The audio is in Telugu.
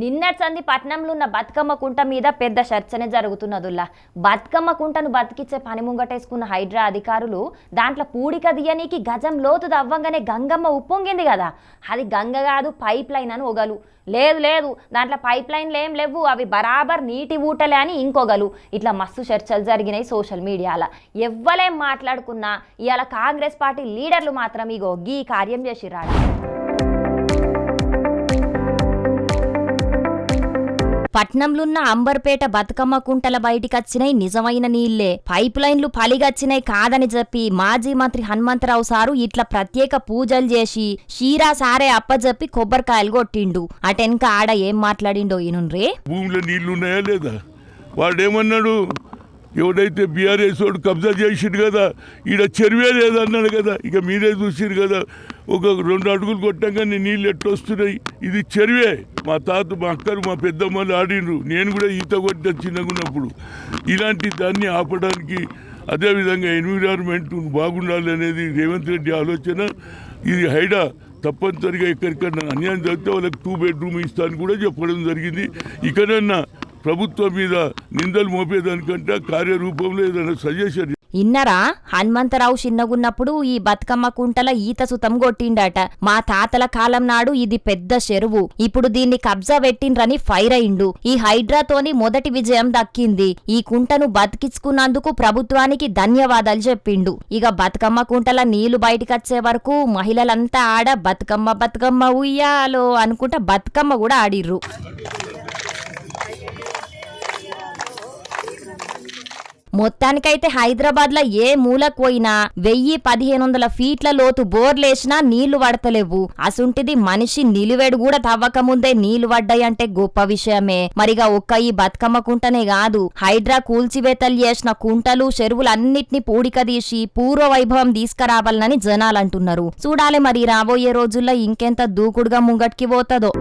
నిన్నటి సంది పట్నంలో ఉన్న బతుకమ్మ కుంట మీద పెద్ద చర్చనే జరుగుతున్నదుల్లా. బతుకమ్మ కుంటను బతికిచ్చే పని ముంగటేసుకున్న హైడ్రా అధికారులు దాంట్లో పూడిక దియనీకి గజం లోతు దవ్వంగానే గంగమ్మ ఉప్పొంగింది కదా. అది గంగ కాదు పైప్ లైన్ అని ఒగలు. లేదు లేదు దాంట్లో పైప్ లైన్లు ఏం లేవు అవి బరాబర్ నీటి ఊటలే అని ఇంకొగలు. ఇట్లా మస్తు చర్చలు జరిగినాయి సోషల్ మీడియాలో. ఎవ్వలేం మాట్లాడుకున్నా ఇవాళ కాంగ్రెస్ పార్టీ లీడర్లు మాత్రం ఇగో గీ కార్యం చేసిరాడ పట్నంలున్న అంబర్పేట బతుకమ్మ కుంటల బయటికొచ్చినాయి నిజమైన నీళ్ళే పైప్ లైన్లు పలిగచ్చినాయి కాదని చెప్పి మాజీ మంత్రి హనుమంతరావు సారు ఇట్లా ప్రత్యేక పూజలు చేసి షీరా సారే అప్పజెప్పి కొబ్బరికాయలు కొట్టిండు. అటెనక ఆడ ఏం మాట్లాడిండో ఈనుండ్రే భూమిలో నీళ్ళున్నాయా లేదా? వాడేమన్నాడు? ఎవడైతే బీఆర్ఎస్ వాడు కబ్జా చేసిండు కదా ఈడ చెరువే లేదన్నాడు కదా ఇక మీరే చూసిరు కదా. ఒక రెండు అడుగులు కొట్టంగానే నీళ్ళు ఎట్లా వస్తున్నాయి? ఇది చెరువే. మా తాత మా అక్కలు మా పెద్దమ్మలు ఆడిండ్రు. నేను కూడా ఈత కొట్టిన చిన్నగా ఉన్నప్పుడు. ఇలాంటి దాన్ని ఆపడానికి అదేవిధంగా ఎన్విరాన్మెంట్ బాగుండాలి అనేది రేవంత్ రెడ్డి ఆలోచన. ఇది హైడా తప్పనిసరిగా ఎక్కడికన్నా అన్యాయం జరిగితే వాళ్ళకి టూ బెడ్రూమ్ ఇస్తాను కూడా చెప్పడం జరిగింది. ఇకనన్నా ప్రభుత్వం మీద నిందలు మోపేదానికంటే కార్యరూపంలో ఏదైనా సజెషన్ ఇన్నరా? హనుమంతరావు చిన్నగున్నప్పుడు ఈ బతుకమ్మ కుంటల ఈత సుతం కొట్టిండట. మా తాతల కాలం నాడు ఇది పెద్ద చెరువు. ఇప్పుడు దీన్ని కబ్జా పెట్టిండ్రని ఫైర్ అయిండు. ఈ హైడ్రాతోని మొదటి విజయం దక్కింది. ఈ కుంటను బతికించుకున్నందుకు ప్రభుత్వానికి ధన్యవాదాలు చెప్పిండు. ఇక బతుకమ్మ కుంటల నీళ్ళు బయటికొచ్చే వరకు మహిళలంతా ఆడ బతుకమ్మ బతుకమ్మ ఉయ్యాలో అనుకుంటా బతుకమ్మ కూడా ఆడిర్రు. మొత్తానికైతే హైదరాబాద్లో ఏ మూలకు పోయినా వెయ్యి పదిహేను వందల ఫీట్ల లోతు బోర్లేసినా నీళ్ళు పడతలేవు అసుంటిది మనిషి నిలువెడు కూడా తవ్వక ముందే నీళ్ళు పడ్డాయంటే గొప్ప విషయమే. మరిగా ఒక్క ఈ బతుకమ్మ కుంటనే కాదు హైడ్రా కూల్చివేతలు చేసిన కుంటలు చెరువులు అన్నిటిని పూడిక తీసి పూర్వ వైభవం తీసుకురావాలని జనాలు అంటున్నారు చూడాలి మరి రాబోయే రోజుల్లో ఇంకెంత దూకుడుగా ముంగట్కి పోతుందో.